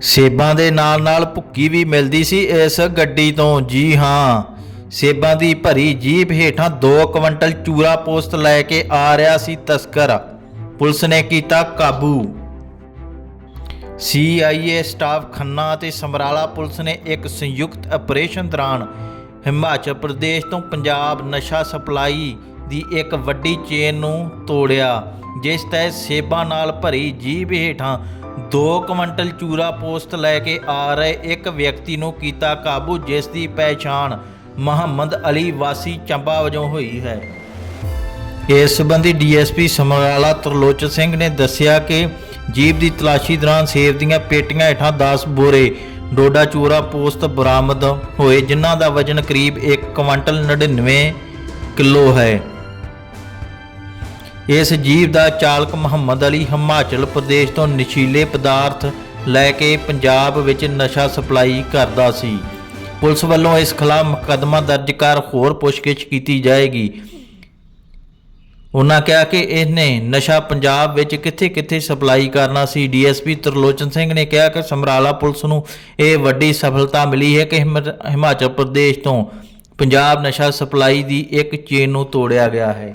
ਸੇਬਾਂ ਦੇ ਨਾਲ ਨਾਲ ਭੁੱਕੀ ਵੀ ਮਿਲਦੀ ਸੀ ਇਸ ਗੱਡੀ ਤੋਂ। ਜੀ ਹਾਂ, ਸੇਬਾਂ ਦੀ ਭਰੀ ਜੀਪ ਹੇਠਾਂ 2 ਕੁਇੰਟਲ ਚੂਰਾ ਪੋਸਟ ਲੈ ਕੇ ਆ ਰਿਹਾ ਸੀ ਤਸਕਰ। ਪੁਲਿਸ ਨੇ ਕੀਤਾ ਕਾਬੂ। ਸੀਆਈਏ ਸਟਾਫ ਖੰਨਾ ਅਤੇ ਸਮਰਾਲਾ ਪੁਲਿਸ ਨੇ ਇੱਕ ਸੰਯੁਕਤ ਆਪਰੇਸ਼ਨ ਦੌਰਾਨ ਹਿਮਾਚਲ ਪ੍ਰਦੇਸ਼ ਤੋਂ ਪੰਜਾਬ ਨਸ਼ਾ ਸਪਲਾਈ ਦੀ ਇੱਕ ਵੱਡੀ ਚੇਨ ਨੂੰ ਤੋੜਿਆ, ਜਿਸ ਤਹਿਤ ਸੇਬਾਂ ਨਾਲ ਭਰੀ ਜੀਬ ਹੇਠਾਂ 2 ਕੁਇੰਟਲ ਚੂਰਾ ਪੋਸਟ ਲੈ ਕੇ ਆ ਰਹੇ ਇੱਕ ਵਿਅਕਤੀ ਨੂੰ ਕੀਤਾ ਕਾਬੂ, ਜਿਸ ਦੀ ਪਹਿਚਾਣ ਮੁਹੰਮਦ ਅਲੀ ਵਾਸੀ ਚੰਬਾ ਵਜੋਂ ਹੋਈ ਹੈ। ਇਸ ਸੰਬੰਧੀ ਡੀਐਸਪੀ ਸਮਰਾਲਾ ਤਰਲੋਚਨ ਸਿੰਘ ਨੇ ਦੱਸਿਆ ਕਿ ਜੀਪ ਦੀ ਤਲਾਸ਼ੀ ਦੌਰਾਨ ਸੇਬ ਦੀਆਂ ਪੇਟੀਆਂ ਹੇਠਾਂ 10 ਬੋਰੇ ਡੋਡਾ ਚੂਰਾ ਪੋਸਤ ਬਰਾਮਦ ਹੋਏ, ਜਿਨ੍ਹਾਂ ਦਾ ਵਜ਼ਨ ਕਰੀਬ 1 ਕੁਇੰਟਲ 99 ਕਿਲੋ ਹੈ। ਇਸ ਜੀਪ ਦਾ ਚਾਲਕ ਮੁਹੰਮਦ ਅਲੀ ਹਿਮਾਚਲ ਪ੍ਰਦੇਸ਼ ਤੋਂ ਨਸ਼ੀਲੇ ਪਦਾਰਥ ਲੈ ਕੇ ਪੰਜਾਬ ਵਿੱਚ ਨਸ਼ਾ ਸਪਲਾਈ ਕਰਦਾ ਸੀ। ਪੁਲਿਸ ਵੱਲੋਂ ਇਸ ਖਿਲਾਫ ਮੁਕੱਦਮਾ ਦਰਜ ਕਰ ਹੋਰ ਪੁੱਛਗਿੱਛ ਕੀਤੀ ਜਾਏਗੀ। ਉਹਨਾਂ ਕਿਹਾ ਕਿ ਇਹਨੇ ਨਸ਼ਾ ਪੰਜਾਬ ਵਿੱਚ ਕਿੱਥੇ-ਕਿੱਥੇ ਸਪਲਾਈ ਕਰਨਾ ਸੀ। ਡੀਐਸਪੀ ਤਰਲੋਚਨ ਸਿੰਘ ਨੇ ਕਿਹਾ ਕਿ ਸਮਰਾਲਾ ਪੁਲਿਸ ਨੂੰ ਇਹ ਵੱਡੀ ਸਫਲਤਾ ਮਿਲੀ ਹੈ ਕਿ ਹਿਮ- ਹਿਮਾਚਲ ਪ੍ਰਦੇਸ਼ ਤੋਂ ਪੰਜਾਬ ਨਸ਼ਾ ਸਪਲਾਈ ਦੀ ਇੱਕ ਚੇਨ ਨੂੰ ਤੋੜਿਆ ਗਿਆ ਹੈ।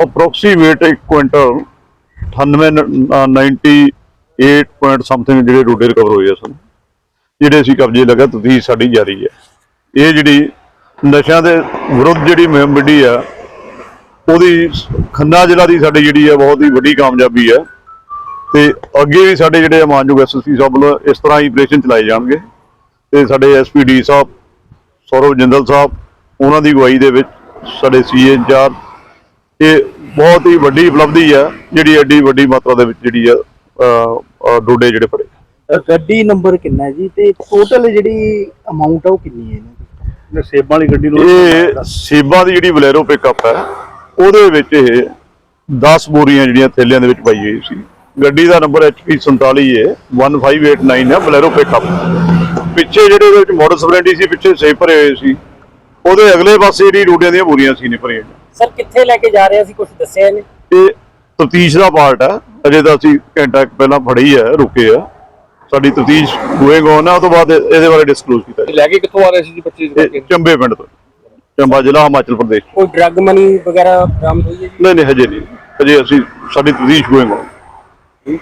ਅਪਰੋਕਸੀਮੇਟ 1 ਕੁਇੰਟਲ 98 98 ਪੁਆਇੰਟ ਸਮਥਿੰਗ ਜਿਹੜੇ ਰੋਡੇ ਰਿਕਵਰ ਹੋਏ ਸਨ, ਜਿਹੜੇ ਅਸੀਂ ਕਬਜ਼ੇ ਲਗਾ ਤਫਤੀਸ਼ ਸਾਡੀ ਜਾਰੀ ਹੈ। ਇਹ ਜਿਹੜੀ ਨਸ਼ਿਆਂ ਦੇ ਵਿਰੁੱਧ ਜਿਹੜੀ ਮੁਹਿੰਮ ਆ, ਉਹਦੀ ਖੰਨਾ ਜ਼ਿਲ੍ਹਾ ਦੀ ਸਾਡੀ ਜਿਹੜੀ ਹੈ ਬਹੁਤ ਹੀ ਵੱਡੀ ਕਾਮਯਾਬੀ ਹੈ ਤੇ ਅੱਗੇ ਵੀ ਸਾਡੇ ਜਿਹੜੇ ਮਾਨਯੋਗ ਐਸਐਸਪੀ ਸਾਹਿਬ ਵੱਲੋਂ ਇਸ ਤਰ੍ਹਾਂ ਹੀ ਆਪਰੇਸ਼ਨ ਚਲਾਏ ਜਾਣਗੇ। ਤੇ ਸਾਡੇ ਐਸਪੀਡੀ ਸਾਹਿਬ, ਸੌਰਵ ਜਿੰਦਲ ਸਾਹਿਬ, ਉਹਨਾਂ ਦੀ ਅਗਵਾਈ ਦੇ ਵਿੱਚ ਸਾਡੇ ਸੀਏ ਇੰਚਾਰਜ ਇਹ ਬਹੁਤ ਹੀ ਵੱਡੀ ਉਪਲਬਧੀ ਹੈ ਜਿਹੜੀ ਐਡੀ ਵੱਡੀ ਮਾਤਰਾ ਦੇ ਵਿੱਚ ਜਿਹੜੀ ਅਹ, ਡੋਡੇ ਜਿਹੜੇ ਫੜੇ। ਗੱਡੀ ਨੰਬਰ ਕਿੰਨਾ ਜੀ? ਤੇ ਟੋਟਲ ਜਿਹੜੀ ਅਮਾਉਂਟ ਆ ਉਹ ਕਿੰਨੀ ਹੈ ਇਹਨਾਂ ਦੀ ਸੇਬਾਂ ਵਾਲੀ ਗੱਡੀ ਨੂੰ ਇਹ ਸੇਬਾਂ ਦੀ ਜਿਹੜੀ ਬਲੈਰੋ ਪਿਕਅਪ ਹੈ ਉਹਦੇ ਵਿੱਚ ਇਹ 10 ਬੋਰੀਆਂ ਜਿਹੜੀਆਂ ਥੈਲਿਆਂ ਦੇ ਵਿੱਚ ਪਾਈ ਹੋਈ ਸੀ। ਗੱਡੀ ਦਾ ਨੰਬਰ HP 47 ਹੈ 1589 ਹੈ ਬਲੈਰੋ ਪਿਕਅਪ ਪਿੱਛੇ ਜਿਹੜੇ ਉਹਦੇ ਵਿੱਚ ਮੋਟਰ ਸਪਲੈਂਡੀ ਸੀ ਪਿੱਛੇ ਸੇਬ ਭਰੇ ਹੋਏ ਸੀ। ਉਹਦੇ ਅਗਲੇ ਪਾਸੇ ਜਿਹੜੀ ਰੋਡਿਆਂ ਦੀਆਂ ਬੋਰੀਆਂ ਸੀ ਨੇ ਭਰੀਆਂ ਸਰ ਕਿੱਥੇ ਲੈ ਕੇ ਜਾ ਰਹੇ ਸੀ ਕੁਝ ਦੱਸਿਆ ਇਹਨੇ ਇਹ ਤਫਤੀਸ਼ ਦਾ ਪਾਰਟ ਹੈ ਅਜੇ ਤਾਂ ਅਸੀਂ ਘੰਟਾ ਕੁ ਪਹਿਲਾਂ ਫੜੀ ਹੈ ਰੁਕੇ ਆ। ਸਾਡੀ ਤਫਤੀਸ਼ ਗੋਇੰਗ ਔਨ ਹੈ ਉਹ ਤੋਂ ਬਾਅਦ ਇਹ- ਇਹਦੇ ਬਾਰੇ ਡਿਸਕਲੋਜ਼ ਕੀਤਾ ਲੈ ਕੇ ਕਿੱਥੋਂ ਆ ਰਹੇ ਸੀ ਜੀ ਬੱਚੇ ਇਹ ਚੰਬੇ ਪਿੰਡ ਤੋਂ। ਚੰਬਾ ਜ਼ਿਲ੍ਹਾ ਹਿਮਾਚਲ ਪ੍ਰਦੇਸ਼। ਕੋਈ ਡਰੱਗ ਮਨੀ ਵਗੈਰਾ ਬਰਾਮਦ ਹੋਈ ਹੈ ਜੀ? ਨਹੀਂ ਨਹੀਂ ਹਜੇ ਨਹੀਂ। ਹਜੇ ਅਸੀਂ ਸਾਡੀ ਤਫਤੀਸ਼ ਗੋਇੰਗ ਔਨ